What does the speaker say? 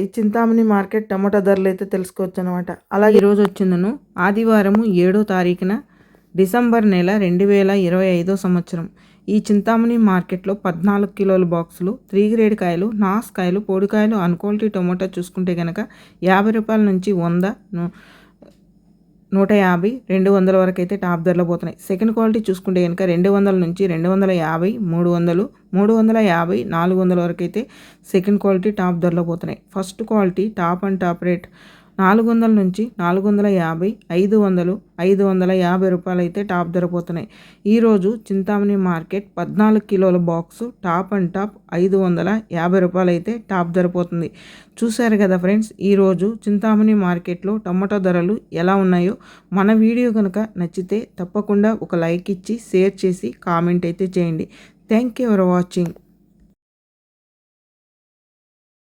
ఈ చింతామణి మార్కెట్ టమాటా ధరలు అయితే తెలుసుకోవచ్చు అనమాట అలాగే ఈరోజు వచ్చిందను. ఆదివారము ఏడో తారీఖున డిసెంబర్ నెల రెండు వేల ఇరవై ఐదో సంవత్సరం. ఈ చింతామణి మార్కెట్లో పద్నాలుగు కిలోల బాక్సులు త్రీ గ్రేడ్ కాయలు నాస్ కాయలు పొడికాయలు అన్క్వాలిటీ టొమాటో చూసుకుంటే కనుక యాభై రూపాయల నుంచి వంద నూట యాభై రెండు వందల వరకు అయితే టాప్ ధరలో పోతున్నాయి. సెకండ్ క్వాలిటీ చూసుకుంటే కనుక రెండు వందల నుంచి రెండు వందల యాభై మూడు వందలు మూడు వందల యాభై నాలుగు వందల వరకు అయితే సెకండ్ క్వాలిటీ టాప్ ధరలో పోతున్నాయి. First quality top and top rate నాలుగు వందల నుంచి నాలుగు వందల యాభై ఐదు వందలు ఐదు వందల యాభై రూపాయలు అయితే టాప్ ధరపోతున్నాయి ఈరోజు చింతామణి మార్కెట్ పద్నాలుగు కిలోల బాక్సు టాప్ అండ్ టాప్ ఐదు వందల యాభై రూపాయలు అయితే టాప్ ధరపోతుంది చూశారు కదా ఫ్రెండ్స్ ఈరోజు చింతామణి మార్కెట్లో టమాటో ధరలు ఎలా ఉన్నాయో? మన వీడియో కనుక నచ్చితే తప్పకుండా ఒక లైక్ ఇచ్చి షేర్ చేసి కామెంట్ అయితే చేయండి. Thank you for watching.